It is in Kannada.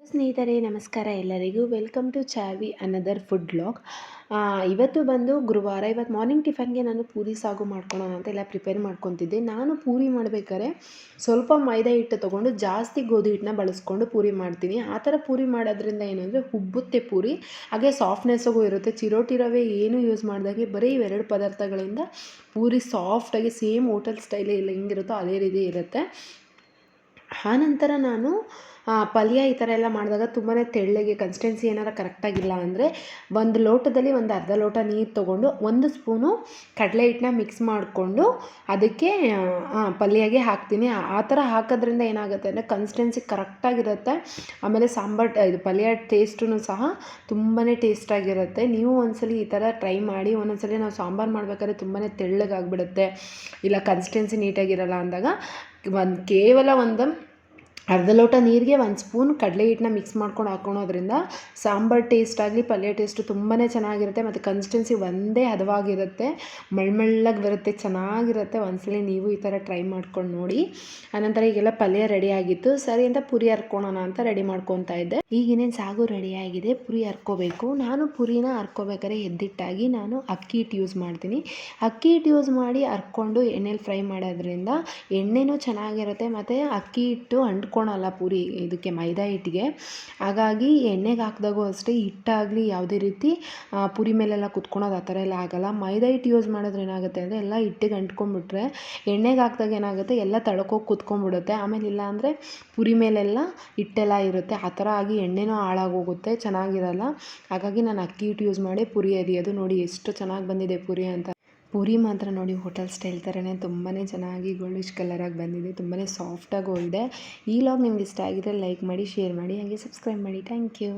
ಸ್ನೇಹಿತರೆ, ನಮಸ್ಕಾರ ಎಲ್ಲರಿಗೂ. Welcome to Chavi another food blog ಇವತ್ತು ಬಂದು ಗುರುವಾರ, ಇವತ್ತು ಮಾರ್ನಿಂಗ್ ಟಿಫನ್ಗೆ ನಾನು ಪೂರಿ ಸಾಗು ಮಾಡ್ಕೊಳ್ಳೋಣ ಅಂತ ಎಲ್ಲ ಪ್ರಿಪೇರ್ ಮಾಡ್ಕೊತಿದ್ದೆ. ನಾನು ಪೂರಿ ಮಾಡಬೇಕಾದ್ರೆ ಸ್ವಲ್ಪ ಮೈದಾ ಹಿಟ್ಟು ತೊಗೊಂಡು ಜಾಸ್ತಿ ಗೋಧಿ ಹಿಟ್ಟನ್ನ ಬಳಸ್ಕೊಂಡು ಪೂರಿ ಮಾಡ್ತೀನಿ. ಆ ಥರ ಪೂರಿ ಮಾಡೋದ್ರಿಂದ ಏನಂದರೆ ಹುಬ್ಬುತ್ತೆ ಪೂರಿ, ಹಾಗೆ ಸಾಫ್ಟ್ನೆಸ್ಸಾಗೂ ಇರುತ್ತೆ. ಚಿರೋಟಿ ರವೆ ಏನು ಯೂಸ್ ಮಾಡಿದಾಗೆ ಬರೀ ಇವೆರಡು ಪದಾರ್ಥಗಳಿಂದ ಪೂರಿ ಸಾಫ್ಟಾಗಿ ಸೇಮ್ ಹೋಟೆಲ್ ಸ್ಟೈಲೇ ಇಲ್ಲ ಹೆಂಗಿರುತ್ತೋ ಅದೇ ರೀತಿ ಇರುತ್ತೆ. ಆನಂತರ ನಾನು ಪಲ್ಯ ಈ ಥರ ಎಲ್ಲ ಮಾಡಿದಾಗ ತುಂಬಾ ತೆಳ್ಳಗೆ ಕನ್ಸಿಸ್ಟೆನ್ಸಿ ಏನಾರು ಕರೆಕ್ಟಾಗಿಲ್ಲ ಅಂದರೆ ಒಂದು ಲೋಟದಲ್ಲಿ ಒಂದು ಅರ್ಧ ಲೋಟ ನೀರು ತೊಗೊಂಡು, ಒಂದು ಸ್ಪೂನು ಕಡಲೆ ಹಿಟ್ಟನ್ನ ಮಿಕ್ಸ್ ಮಾಡಿಕೊಂಡು ಅದಕ್ಕೆ ಪಲ್ಯಗೆ ಹಾಕ್ತೀನಿ. ಆ ಥರ ಹಾಕೋದ್ರಿಂದ ಏನಾಗುತ್ತೆ ಅಂದರೆ ಕನ್ಸಿಸ್ಟೆನ್ಸಿ ಕರೆಕ್ಟಾಗಿರುತ್ತೆ ಆಮೇಲೆ ಸಾಂಬಾರು ಇದು ಪಲ್ಯ ಟೇಸ್ಟೂ ಸಹ ತುಂಬಾ ಟೇಸ್ಟಾಗಿರುತ್ತೆ ನೀವು ಒಂದ್ಸಲಿ ಈ ಥರ ಟ್ರೈ ಮಾಡಿ, ಒಂದೊಂದ್ಸಲಿ ನಾವು ಸಾಂಬಾರು ಮಾಡ್ಬೇಕಾದ್ರೆ ತುಂಬಾ ತೆಳ್ಳಗಾಗ್ಬಿಡುತ್ತೆ. ಇಲ್ಲ ಕನ್ಸಿಸ್ಟೆನ್ಸಿ ನೀಟಾಗಿರಲ್ಲ ಅಂದಾಗ ಒಂದು ಕೇವಲ ಒಂದು ಅರ್ಧ ಲೋಟ ನೀರಿಗೆ ಒಂದು ಸ್ಪೂನ್ ಕಡಲೆ ಹಿಟ್ಟನ್ನ ಮಿಕ್ಸ್ ಮಾಡ್ಕೊಂಡು ಹಾಕೊಳೋದ್ರಿಂದ ಸಾಂಬಾರು ಟೇಸ್ಟ್ ಆಗಲಿ, ಪಲ್ಯ ಟೇಸ್ಟು ತುಂಬಾ ಚೆನ್ನಾಗಿರುತ್ತೆ ಮತ್ತು ಕನ್ಸಿಸ್ಟೆನ್ಸಿ ಒಂದೇ ಹದವಾಗಿರುತ್ತೆ. ಮಳ್ಮಳ್ಳಗೆ ಬರುತ್ತೆ, ಚೆನ್ನಾಗಿರುತ್ತೆ. ಒಂದ್ಸಲಿ ನೀವು ಈ ಥರ ಟ್ರೈ ಮಾಡ್ಕೊಂಡು ನೋಡಿ. ಆನಂತರ ಈಗೆಲ್ಲ ಪಲ್ಯ ರೆಡಿ ಆಗಿತ್ತು. ಸರಿ ಅಂತ ಪುರಿ ಹರ್ಕೊಳೋಣ ಅಂತ ರೆಡಿ ಮಾಡ್ಕೊತಾ ಇದ್ದೆ. ಈಗಿನೇನು ಸಾಗು ರೆಡಿಯಾಗಿದೆ ಪುರಿ ಹರ್ಕೋಬೇಕು ನಾನು ಪುರಿನ ಹರ್ಕೋಬೇಕಾದ್ರೆ ಎದ್ದಿಟ್ಟಾಗಿ ನಾನು ಅಕ್ಕಿ ಹಿಟ್ಟು ಯೂಸ್ ಮಾಡ್ತೀನಿ. ಅಕ್ಕಿ ಹಿಟ್ಟು ಯೂಸ್ ಮಾಡಿ ಹರ್ಕೊಂಡು ಎಣ್ಣೆಲಿ ಫ್ರೈ ಮಾಡೋದ್ರಿಂದ ಎಣ್ಣೆನೂ ಚೆನ್ನಾಗಿರುತ್ತೆ, ಮತ್ತು ಅಕ್ಕಿ ಹಿಟ್ಟು ಅಂಟ್ಕೊಂಡು ಕುತ್ಕೊಳಲ್ಲ ಪೂರಿ ಇದಕ್ಕೆ ಮೈದಾ ಹಿಟ್ಟಿಗೆ. ಹಾಗಾಗಿ ಎಣ್ಣೆಗೆ ಹಾಕಿದಾಗೂ ಅಷ್ಟೇ ಹಿಟ್ಟಾಗಲಿ ಯಾವುದೇ ರೀತಿ ಪೂರಿ ಮೇಲೆಲ್ಲ ಕುತ್ಕೊಳೋದು ಆ ಥರ ಎಲ್ಲ ಆಗೋಲ್ಲ. ಮೈದಾ ಹಿಟ್ಟು ಯೂಸ್ ಮಾಡಿದ್ರೆ ಏನಾಗುತ್ತೆ ಅಂದರೆ ಎಲ್ಲ ಹಿಟ್ಟಿಗೆ ಅಂಟ್ಕೊಂಡ್ಬಿಟ್ರೆ ಎಣ್ಣೆಗೆ ಹಾಕ್ದಾಗ ಏನಾಗುತ್ತೆ ಎಲ್ಲ ತಳ್ಕೋಗಿ ಕುತ್ಕೊಂಡ್ಬಿಡುತ್ತೆ. ಆಮೇಲೆ ಇಲ್ಲ ಅಂದರೆ ಪುರಿ ಮೇಲೆಲ್ಲ ಹಿಟ್ಟೆಲ್ಲ ಇರುತ್ತೆ. ಆ ಥರ ಆಗಿ ಎಣ್ಣೆನೂ ಹಾಳಾಗೋಗುತ್ತೆ, ಚೆನ್ನಾಗಿರಲ್ಲ. ಹಾಗಾಗಿ ನಾನು ಅಕ್ಕಿ ಹಿಟ್ಟು ಯೂಸ್ ಮಾಡಿ ಪುರಿ ಅರಿಯೋದು ನೋಡಿ ಎಷ್ಟು ಚೆನ್ನಾಗಿ ಬಂದಿದೆ ಪುರಿ ಅಂತ. ಪೂರಿ ಮಾತ್ರ ನೋಡಿ ಹೋಟೆಲ್ ಸ್ಟೈಲ್ ಥರನೇ ತುಂಬಾ ಚೆನ್ನಾಗಿ ಗೋಲ್ಡಿಶ್ ಕಲರಾಗಿ ಬಂದಿದೆ ತುಂಬಾ ಸಾಫ್ಟಾಗೂ ಇದೆ ಈ ಲಾಗ್ ನಿಮ್ಗೆ ಇಷ್ಟ ಆಗಿದ್ರೆ ಲೈಕ್ ಮಾಡಿ, ಶೇರ್ ಮಾಡಿ, ಹಾಗೆ ಸಬ್ಸ್ಕ್ರೈಬ್ ಮಾಡಿ. Thank you.